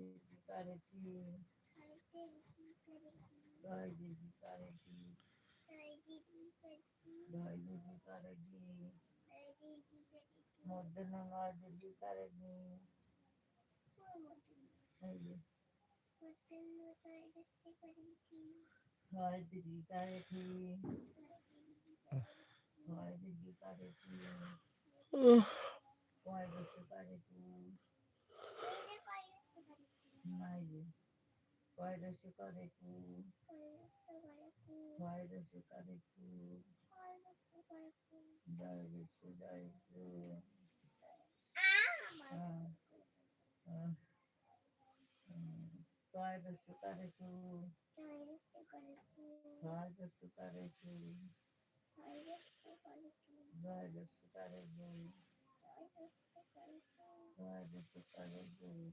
দিদি করে কি জয় দিদি করে কি জয় দিদি করে কি Mayu. Why does she call it poo? Why does she call it poo? Why does she call it poo? Ah! Ah. Why does she call it poo? Why does she call it poo? Why does she call it poo? Why does she call it poo? Why does she call it poo?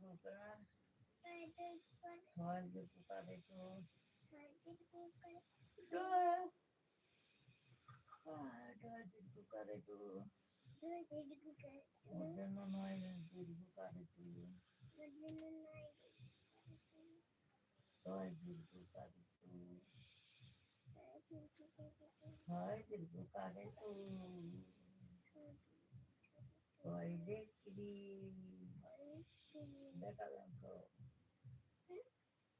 ঘুমাইছে রে ছয় বছর করে ছয় বছর করে কি জয় জয় দীর্ঘ করে কি অর্জন নয় দীর্ঘ করে কি ছয় দীর্ঘ করে কি ছয় দীর্ঘ করে কি ছয় দেখি দেখালাম তো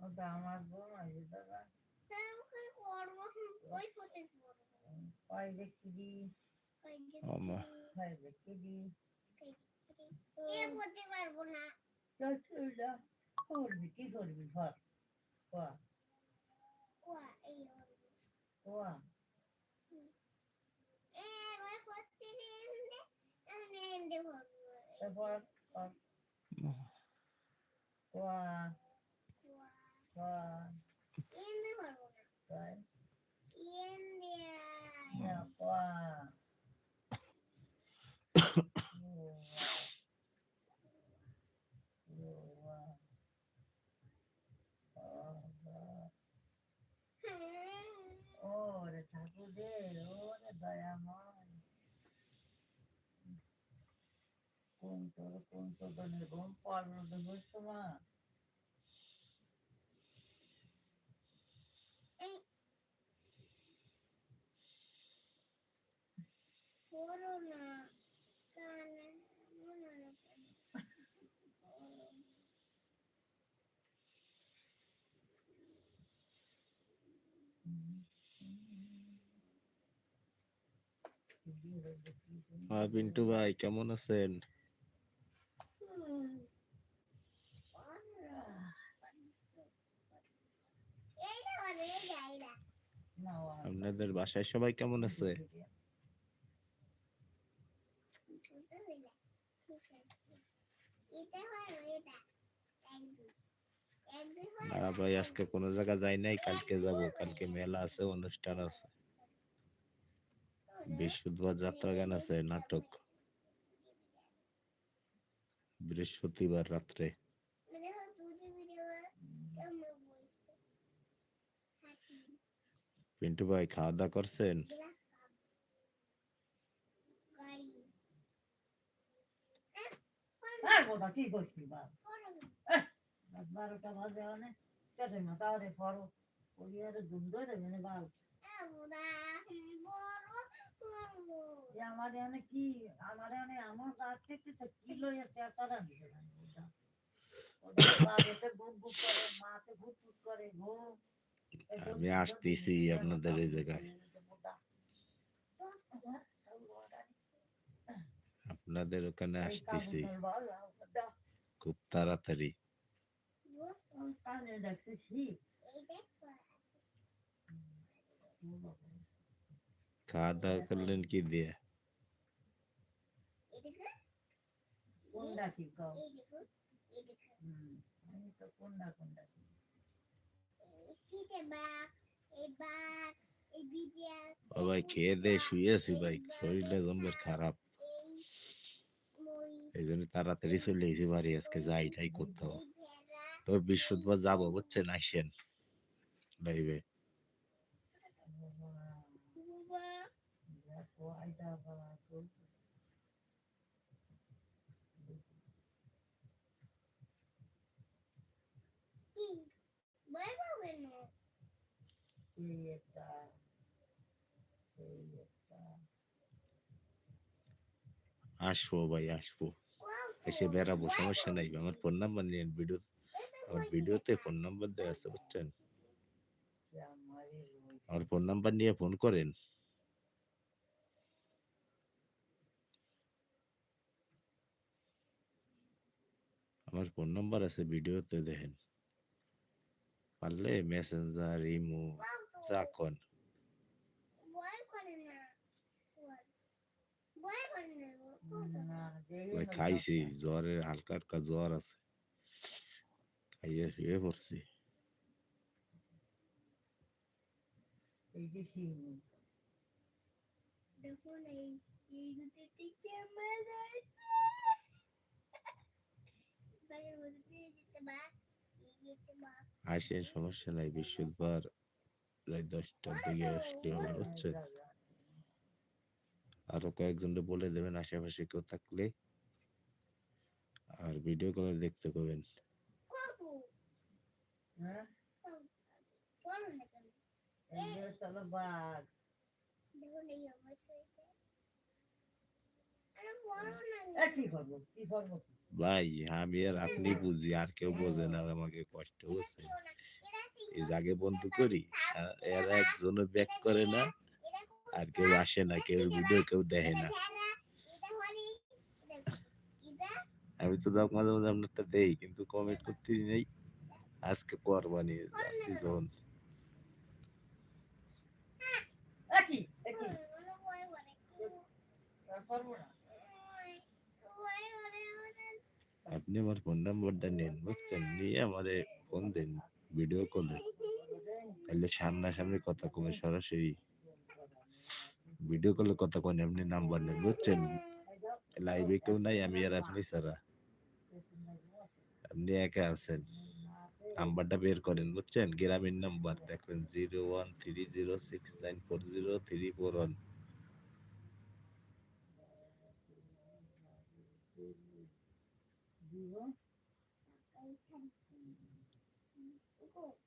ওটা আমার বোন আছে দাদা দেখি আমা। করতে পারব না। না করবি কি করবি ঘর কোয়া। কোয়া এই কোয়া। তারপর কোয়া। কোয়া। ভরবো না। কয় এনে না কোয়া। কোন তোর কোন তোর দনের ঘুম পড়লো দেবর সময় করোনা কানে মনে না হ্যাঁ পিন্টু ভাই কেমন আছেন আপনাদের বাসায় সবাই কেমন আছে? না ভাই আজকে কোনো জায়গা যাই নাই কালকে যাব কালকে মেলা আছে অনুষ্ঠান আছে। বৃহস্পতিবার যাত্রা গান আছে নাটক। বৃহস্পতিবার রাত্রে। পিন্টু ভাই, খাওয়া দাওয়া করছেন? কি মানে। বুক বুক করে, মাতে ভুক ভুক করে, ঘুম আমি আসতেছি আপনাদের এই জায়গায় আপনাদের ওখানে আসতেছি খুব তাড়াতাড়ি কানে দেখছে শীত এই দেখো, খাওয়া দাওয়া করলেন কি দিয়ে এই দেখো, কোনটা কি কও এই দেখো, এই দেখো। হুম, আমি তো কোনটা কোনটা কি এই শীতে বাঘ, এই বাঘ, এই বিড়াল, ও ভাই খেয়ে দিয়ে শুয়েছি ভাই শরীরটা জমের খারাপ এই মই, এই জন্য তাড়াতাড়ি চলে এসেছি বাড়ি আজকে যাই টাই কোথাও এই ভেড়া, তবে বৃহস্পতিবার যাব বুঝছেন আসেন লাইভে বুবা, দেখো আইডা বাবা কি? ভয় পাবে না। আসব ভাই, আসব। এসে বেড়াবো, সমস্যা নাই। আমার ফোন নাম্বার নিয়ে ভিডিও আমার ভিডিওতে ফোন নাম্বার দেওয়া আছে, বুঝছেন? আমার ফোন নাম্বার নিয়ে ফোন করেন। আমার ফোন নাম্বার আছে ভিডিওতে দেখেন। পারলে মেসেঞ্জার ইমো ওয়াও তো। যা কোন ভয় করে না। ভয়- ভয় করে না গো। না যেই ওই হলো খাইছি কথা। জ্বরে হালকা হালকা জ্বর আছে খাইয়ে শুয়ে পড়ছি দেখুন এই এই দুটো থেকে আমার আসেন সমস্যা নাই বৃহস্পতিবার রাত দশটার দিকে আসলে হবে বুঝছেন আরও কয়েকজনকে বলে দেবেন আশেপাশে কেউ থাকলে। আর ভিডিও কলে দেখতে পাবেন। হ্যাঁ? ভাই আমি আর আপনি বুঝি আর কেউ বোঝে না আমাকে কষ্ট হচ্ছে এই জাগে বন্ধ করি? এরা একজনও ব্যাক করে না আর কেউ আসে না কেউ ভিডিও কেউ দেখে না। আমি তো দেখ মাঝে মাঝে আপনারটা দেই কিন্তু কমেন্ট করতে নেই। আজকে করবানি আসছি যখন আপনি আমার ফোন নাম্বারটা নেন বুঝছেন? নিয়ে আমারে ফোন দেন। ভিডিও কলে তাহলে সামনাসামনি কথা কমে সরাসরি। ভিডিও কলে কথা কন এমনি নাম্বার নেন, বুঝছেন? লাইভে কেউ নাই, আমি আর আপনি ছাড়া। আপনি একা আছেন। নাম্বারটা বের করেন, বুঝছেন? গ্রামীণ নাম্বার দেখবেন zero one three zero six nine four zero three four one না না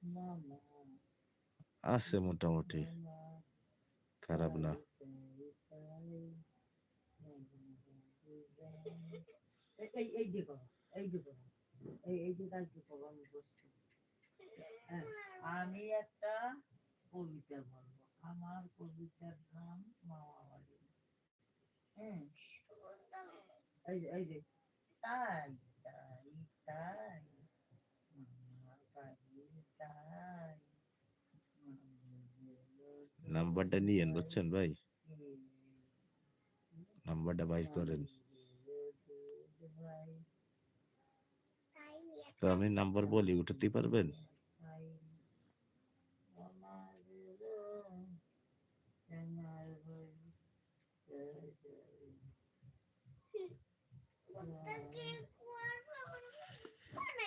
আছে মোটামুটি। খারাপ না। আমি একটা কবিতা বলব। আমার কবিতার নাম মামাবাড়ি। হ্যাঁ এই যে তাই তাই বাড়ি তাই। নাম্বারটা নিয়েন বুঝছেন ভাই? নাম্বারটা বাইর করেন। তো আমি নাম্বার বলি উঠাতে পারবেন?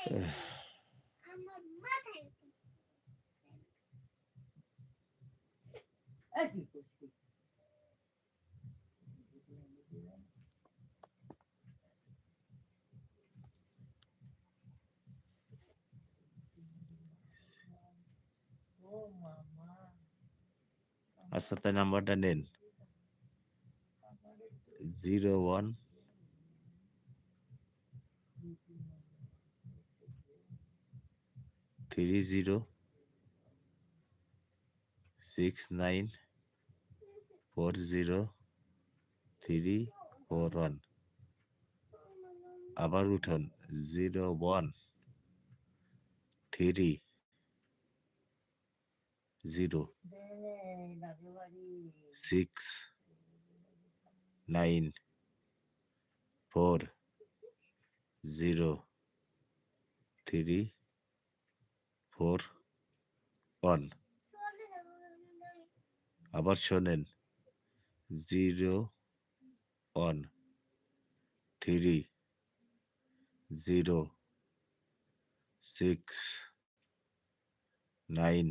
আমার আচ্ছা নাম্বারটা নেন। Zero one three zero six nine four zero three four one. আবার উঠুন, zero one three zero. Six nine four zero three four one আবার শোনেন zero one three zero six nine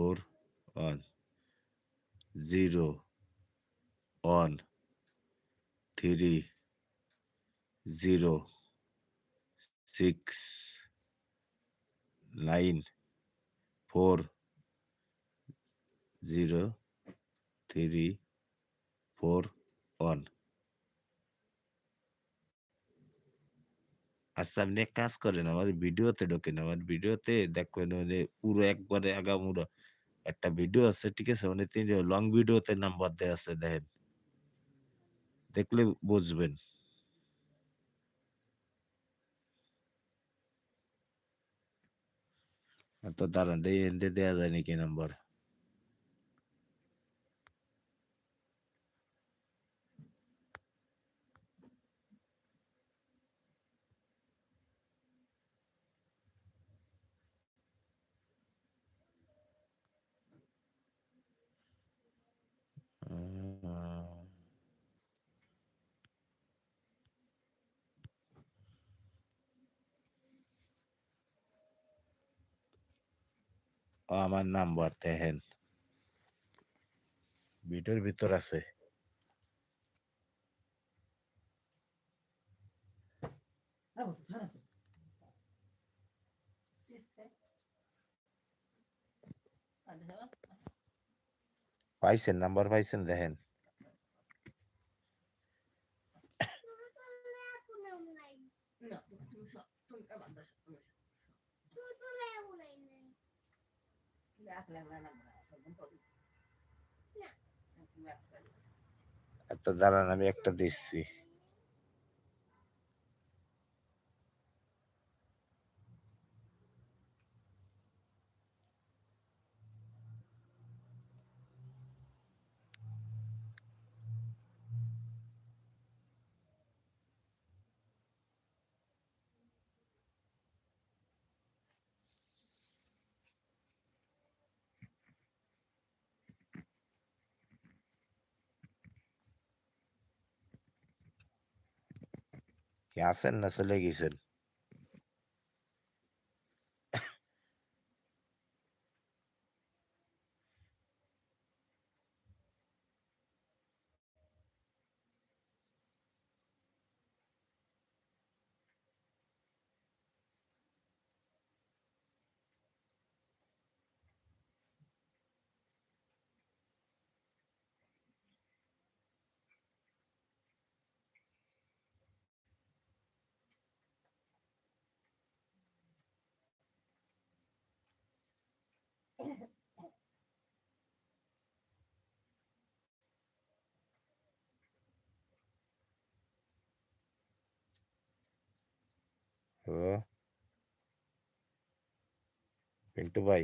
four one zero one three zero six nine four zero three four one. আচ্ছা আপনি কাজ করেন, আমার ভিডিওতে ঢোকেন, আমার ভিডিওতে দেখবেন মানে পুরো একবারে আগামুরা একটা ভিডিও আছে, ঠিক আছে? মানে তিনি লং ভিডিওতে নাম্বার দেওয়া আছে, দেখেন। দেখলে বুঝবেন। তো দাঁড়ান দিয়ে দেওয়া যায় নাকি নাম্বার আমার নাম্বার দেখেন। ভিডিওর ভিতর আছে। পাইছেন নাম্বার পাইছেন দেখেন। এত দাঁড়ান আমি একটা দিচ্ছি। কি আছেন না চলে পিন্টু ভাই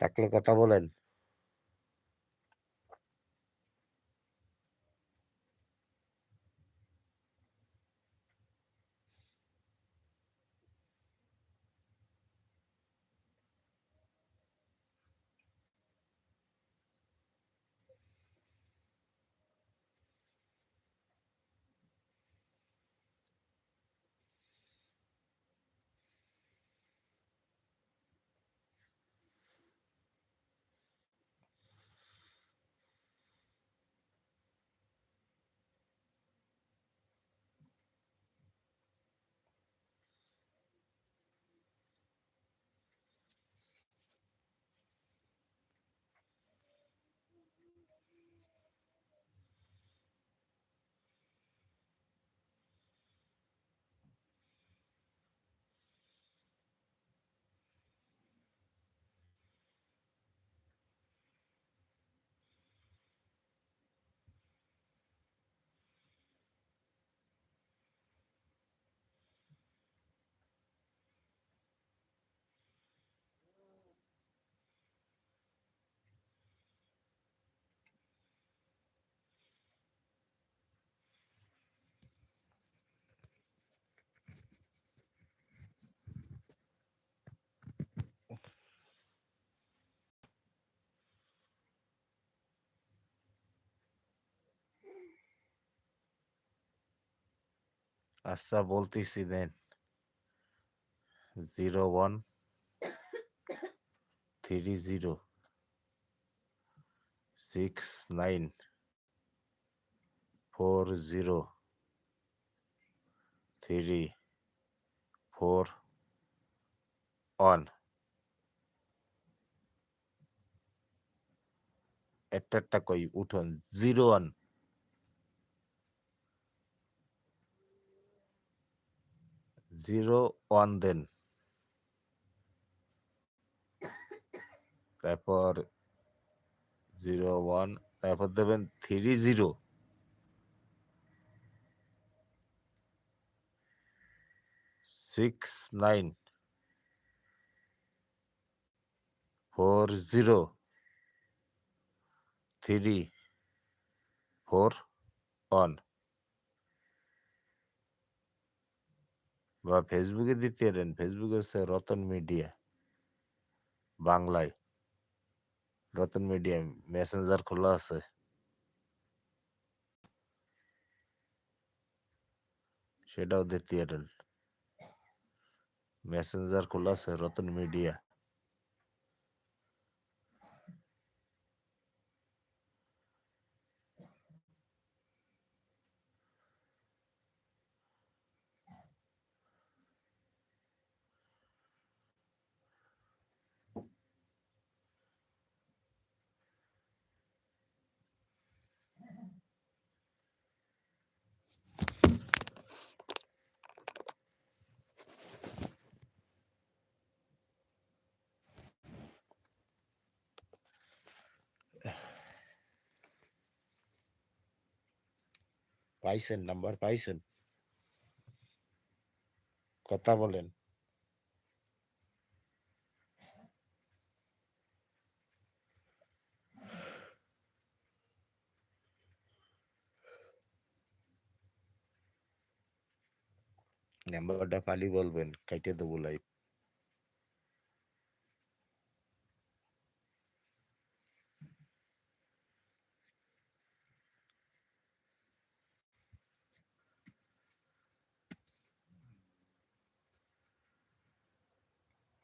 তাকলে কথা বলেন। আচ্ছা বলতেছি দেন। Zero one three zero six nine four zero three four একটা একটা কই, উঠুন। Zero one. জিরো ওয়ান দেন। তারপর জিরো ওয়ান, তারপর দেবেন three zero. Six nine. Four zero. Three four one. বা ফেসবুকে দিতে পারেন ফেসবুক হচ্ছে রতন মিডিয়া বাংলায় রতন মিডিয়া মেসেঞ্জার খোলা আছে সেটাও দিতে পারেন মেসেঞ্জার খোলা আছে রতন মিডিয়া পাইছেন নাম্বার পাইছেন? কথা বলেন। নাম্বারটা পালি বলবেন কাইটে দেবো লাইভ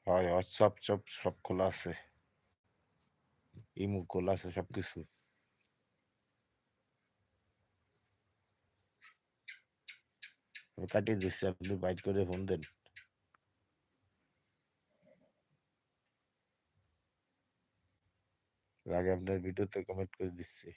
হয় হোয়াটসঅ্যাপ সব সব খোলা আছে। ইমো খোলা আছে, সবকিছু। আমি কাটিয়ে দিচ্ছি, আপনি বাইট করে ফোন দেন। আগে আপনার ভিডিওতে কমেন্ট করে দিচ্ছি।